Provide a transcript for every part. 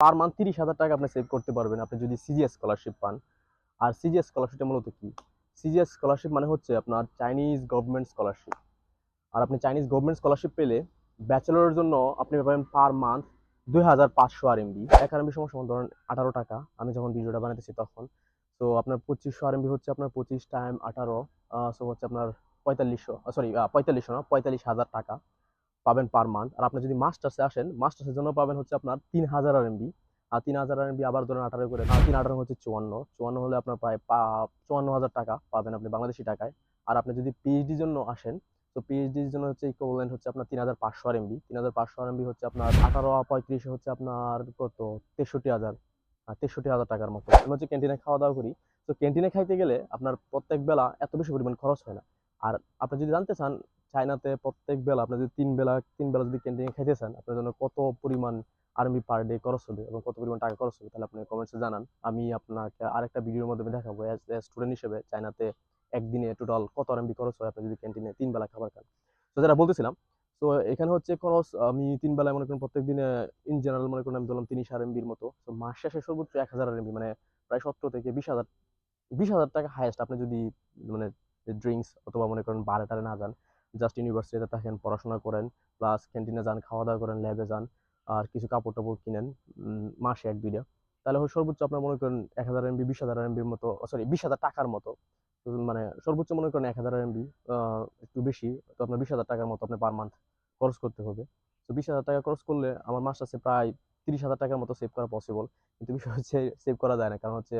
Per month তিরিশ হাজার টাকা আপনি সেভ করতে পারবেন। আপনি যদি সিজিএস স্কলারশিপ পান। আর সিজিএস স্কলারশিপটা মূলত কি? সিজিএস স্কলারশিপ মানে হচ্ছে আপনার চাইনিজ গভর্নমেন্ট স্কলারশিপ আর আপনি চাইনিজ গভর্নমেন্ট স্কলারশিপ পেলে ব্যাচেলরের জন্য আপনি পাবেন পার মান্থ দুই হাজার পাঁচশো আর এমবি এক আর এমবি সময় সমান ধরেন আঠারো টাকা। আমি যখন ভিডিওটা বানাতেছি তখন। তো আপনার পঁচিশশো আর এমবি হচ্ছে আপনার পঁচিশ টাইম আঠারো সো হচ্ছে আপনার পঁয়তাল্লিশশো সরি পঁয়তাল্লিশশো না, পঁয়তাল্লিশ হাজার টাকা। পাবেন পার মান্থ আর আপনি যদি মাস্টার্সে আসেন মাস্টার্সের জন্য পাবেন হচ্ছে আপনার তিন হাজার আর এমবি আর তিন হাজার আর এমবি আবার ধরেন আঠারো করে আর তিন আঠারো হচ্ছে চুয়ান্ন। চুয়ান্ন হলে আপনার প্রায় চুয়ান্ন হাজার টাকা পাবেন আপনি বাংলাদেশি টাকায়। আর আপনি যদি পিএইচডির জন্য আসেন, তো পিএইচডির জন্য হচ্ছে ইকুইভ্যালেন্ট হচ্ছে আপনার তিন হাজার পাঁচশো আর এমবি তিন হাজার পাঁচশো আর এমবি হচ্ছে আপনার আঠারো, পঁয়ত্রিশে হচ্ছে আপনার কত? তেষট্টি হাজার। তেষট্টি হাজার টাকার মতো। আমি হচ্ছে ক্যান্টিনে খাওয়া দাওয়া করি। তো ক্যান্টিনে খাইতে গেলে আপনার প্রত্যেক বেলা এত বেশি পরিমাণ খরচ হয় না। আর আপনি যদি জানতে চান চায়নাতে প্রত্যেক বেলা, আপনি যদি তিন বেলা তিন বেলা যদি ক্যান্টিনে খাইতে চান, আপনার জন্য কত পরিমাণ আর্মি পার ডে খরচ হবে এবং কত পরিমাণ টাকা খরচ হবে, তাহলে আপনি কমেন্টসে জানান। আমি আপনাকে আরেকটা ভিডিওর মাধ্যমে দেখাবো। অ্যাজ স্টুডেন্ট হিসেবে চায়নাতে একদিনে টোটাল কত আরএমবি খরচ হয়, আপনি যদি ক্যান্টিনে তিন বেলা খাবার খান। তো যেটা বলতেছিলাম তো এখানে হচ্ছে খরচ, আমি তিন বেলায় মনে করেন প্রত্যেক দিনে ইন জেনারেল মনে করেন আমি ধরলাম তিরিশ আরএমবির মতো। তো মাস শেষে সর্বোচ্চ এক হাজার আরএমবি মানে প্রায় সতেরো থেকে বিশ হাজার বিশ হাজার টাকা হায়েস্ট আপনি যদি মানে ড্রিঙ্কস অথবা মনে করেন বারে টারে না যান জাস্ট ইউনিভার্সিটিতে থাকেন, পড়াশোনা করেন প্লাস ক্যান্টিনে যান খাওয়া দাওয়া করেন ল্যাবে যান, আর কিছু কাপড় টাপড় কিনেন মাসে এক, দুইটা। তাহলে সর্বোচ্চ আপনার মনে করেন এক হাজার এমবি, বিশ হাজার এমবির মতো সরি বিশ হাজার টাকার মতো মানে সর্বোচ্চ মনে করেন এক হাজার এমবি একটু বেশি, তো আপনার বিশ হাজার টাকার মতো আপনি পার মান্থ খরচ করতে হবে। তো বিশ হাজার টাকা খরচ করলে আমার মাস আছে প্রায় তিরিশ হাজার টাকার মতো সেভ করা পসিবল কিন্তু বিষয় হচ্ছে সেভ করা যায় না, কারণ হচ্ছে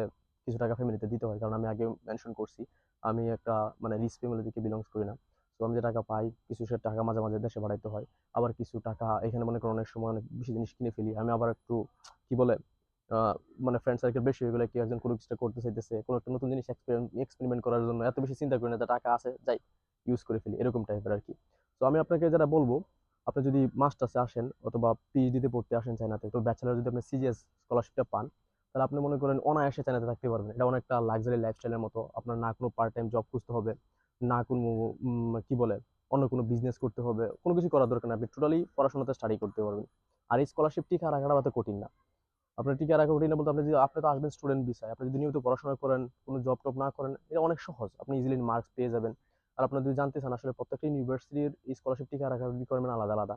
কিছু টাকা ফ্যামিলিতে দিতে হয়, কারণ আমি আগে মেনশন করছি, আমি একটা মানে রিচ ফ্যামিলি থেকে বিলংস করি না। তো আমি যে টাকা পাই, কিছু সে টাকা মাঝে মাঝে দেশে বাড়াইতে হয়। আবার কিছু টাকা এখানে মনে করেন অনেক সময় অনেক বেশি জিনিস কিনে ফেলি। আমি আবার একটু, কি বলে মানে ফ্রেন্ড সার্কেল বেশি হয়ে গেলে কি একজন কোনো কিছু করতে চাইতেছে, কোনো একটা নতুন জিনিস এক্সপেরিমেন্ট করার জন্য এত বেশি চিন্তা করি না টাকা আছে, যাই ইউজ করে ফেলি, এরকম টাইপের আর কি তো আমি আপনাকে যেটা বলব, আপনি যদি মাস্টার্সে আসেন অথবা পিএইচডিতে পড়তে আসেন চাইনাতে তো ব্যাচেলার যদি আপনি সিজিএস স্কলারশিপটা পান, তাহলে আপনি মনে করেন অনায়াসে চাইনাতে থাকতে পারবেন। এটা অনেকটা লাক্সারি লাইফস্টাইলের মতো। আপনার না কোনো পার্ট টাইম জব খুঁজতে হবে। না কোনো কি বলে, অন্য কোনো বিজনেস করতে হবে, কোনো কিছু করার দরকার নেই। আপনি টোটালি পড়াশোনাতে স্টাডি করতে পারবেন। আর এই স্কলারশিপ টিকা রাখাটা অত কঠিন না। আপনার টিকা রাখা কঠিন না বলতে আপনি যদি, আপনি তো আসবেন স্টুডেন্ট বিষয় আপনি যদি নিয়মিত পড়াশোনা করেন, কোনো জব টব না করেন, এটা অনেক সহজ। আপনি ইজিলি মার্কস পেয়ে যাবেন। আর আপনার যদি জানতে চান আসলে প্রত্যেকটা ইউনিভার্সিটির এই স্কলারশিপ টিকা রাখার রিকোয়ারমেন্ট আলাদা আলাদা।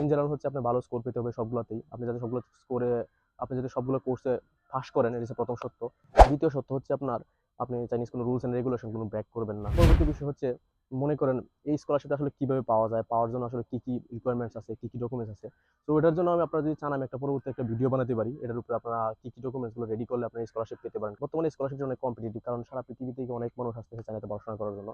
ইন জেনারেল হচ্ছে আপনি ভালো স্কোর পেতে হবে সবগুলোতেই। আপনি যাতে সবগুলো স্কোরে আপনি যদি সবগুলো কোর্সে পাস করেন, এটা হচ্ছে প্রথম সত্য। দ্বিতীয় সত্য হচ্ছে আপনার আপনি চাইনিজ কোনো রুলস এন্ড রেগুলেশন কোনো ব্রেক করবেন না। পরবর্তী বিষয় হচ্ছে, মনে করেন এই স্কলারশিপটা আসলে কীভাবে পাওয়া যায়, পাওয়ার জন্য আসলে কি কি রিকোয়ারমেন্টস আছে, কি কি ডকুমেন্টস আছে। তো এটার জন্য আমি আপনারা যদি চান, আমি একটা পরবর্তী একটা ভিডিও বানাতে পারি। এটার উপরে আপনারা কি কি ডকুমেন্টসগুলো রেডি করলে আপনি স্কলারশিপ পেতে পারেন। বর্তমানে স্কলারশিপ অনেক কম্পিটিটিভ কারণ সারা পৃথিবী থেকে অনেক মানুষ আসতেছে চাইনাতে পড়াশোনা করার জন্য।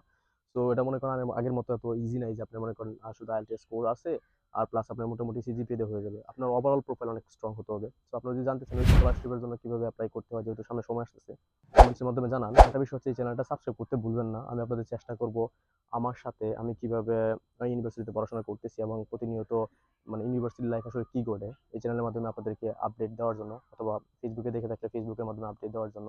তো এটা মনে করেন আগের- মতো এত ইজি নাই যে আপনি মনে করেন শুধু আইএলটিএস স্কোর আছে আর প্লাস আপনার মোটামুটি সিজিপিএ দিয়ে হয়ে যাবে। আপনার ওভারঅল প্রোফাইল অনেক স্ট্রং হতে হবে। তো আপনারা যদি জানতে চান স্কলারশিপের জন্য কীভাবে অ্যাপ্লাই করতে হয়, যেহেতু সামনে সময় আসতেছে কমেন্টসের মাধ্যমে জানান। একটা বিষয় হচ্ছে এই চ্যানেলটা সাবস্ক্রাইব করতে ভুলবেন না। আমি আপনাদের চেষ্টা করব আমার সাথে আমি কীভাবে ইউনিভার্সিটিতে পড়াশোনা করতেছি এবং প্রতিনিয়ত মানে ইউনিভার্সিটি লাইফ আসলে কী ঘটে, এই চ্যানেলের মাধ্যমে আপনাদেরকে আপডেট দেওয়ার জন্য, অথবা ফেসবুকে দেখে থাকলে ফেসবুকের মাধ্যমে আপডেট দেওয়ার জন্য।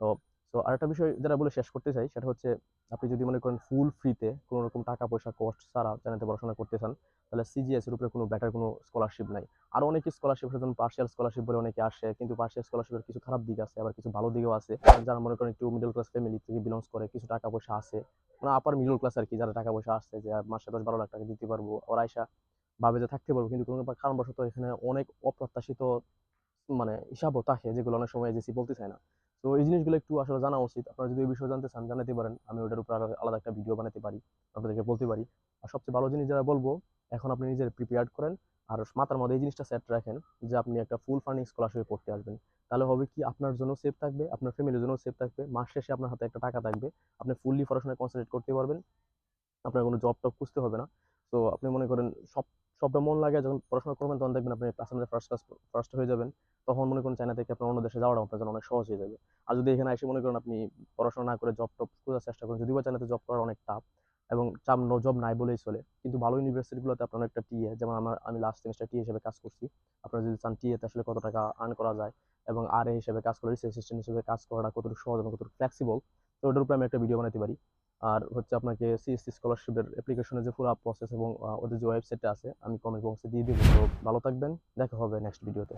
তো তো আরেকটা বিষয় যেটা বলে শেষ করতে চাই, সেটা হচ্ছে আপনি যদি মনে করেন ফুল ফ্রিতে কোনো রকম টাকা পয়সা কস্ট ছাড়া জানাতে পড়াশোনা করতে চান তাহলে সিজিএস এর উপরে কোনো বেটার কোনো স্কলারশিপ নাই। আর অনেক স্কলারশিপ যেমন পার্সিয়াল স্কলারশিপ বলে অনেকে আসে, কিন্তু পার্সিয়াল স্কলারশিপের কিছু খারাপ দিক আছে, আবার কিছু ভালো দিকও আছে। যারা মনে করেন একটু মিডল ক্লাস ফ্যামিলি থেকে বিলংস করে, কিছু টাকা পয়সা আছে মানে আপার মিডল ক্লাস আর কি, যারা টাকা পয়সা আসছে যে মাসে দশ বারো লাখ টাকা দিতে পারব, ওরা আইসা ভাবে যে থাকতে পারব, কিন্তু কোনো কারণবশত এখানে অনেক অপ্রত্যাশিত মানে হিসাবও থাকে, যেগুলো অনেক সময় এজেন্সি বলতে চায় না। তো এই জিনিসগুলো একটু আসলে জানা উচিত। আপনারা যদি এই বিষয়ে জানতে চান, জানাতে পারেন। আমি ওটার উপর আলাদা- একটা ভিডিও বানাতে পারি, আপনাদেরকে বলতে পারি। আর সবচেয়ে ভালো জিনিস যারা বলব, এখন আপনি নিজের প্রিপেয়ার করেন আর মাথার মধ্যে এই জিনিসটা সেট রাখেন যে আপনি একটা ফুল ফান্ডিং স্কলারশিপে পড়তে আসবেন। তাহলে হবে কি, আপনার জন্য সেফ থাকবে, আপনার ফ্যামিলির জন্য সেফ থাকবে, মাস শেষে আপনার হাতে একটা টাকা থাকবে, আপনি ফুললি পড়াশোনায় কনসেন্ট্রেট করতে পারবেন, আপনার কোনো জব টব খুঁজতে হবে না। তো আপনি মনে করেন সব সবটা মন লাগে যখন পড়াশোনা করবেন, তখন দেখবেন আপনি ফার্স্ট ক্লাস ফার্স্ট হয়ে যাবেন। তখন মনে করেন চায়না থেকে আপনার অন্য দেশে যাওয়াটা আপনার জন্য অনেক সহজ হয়ে যাবে। আর যদি এখানে এসে মনে করেন আপনি পড়াশোনা না করে জব টপ খোঁজার চেষ্টা করেন, যদিও চায়নাতে জব করার অনেক টাফ এবং চাপ জব নাই বলেই চলে, কিন্তু ভালো ইউনিভার্সিটিগুলোতে আপনার একটা টিএ যেমন আমার, আমি লাস্ট সেমিস্টার টি হিসেবে কাজ করছি। আপনারা যদি চান টিএতে আসলে কত টাকা আর্ন করা যায় এবং আর এ হিসেবে কাজ করে রিসার্চ অ্যাসিস্ট্যান্ট হিসেবে কাজ করাটা কতটুকু সহজ এবং কতটুকু ফ্লেক্সিবল তো ওটার উপরে আমি একটা ভিডিও বানাতে পারি। আর হচ্ছে আপনাকে সিএসসি স্কলারশিপের অ্যাপ্লিকেশনের যে পুরো প্রসেস এবং ওদের যে ওয়েবসাইটটা আছে, আমি কমেন্ট বক্সে দিয়ে দিব। তো ভালো থাকবেন, দেখা হবে নেক্সট ভিডিওতে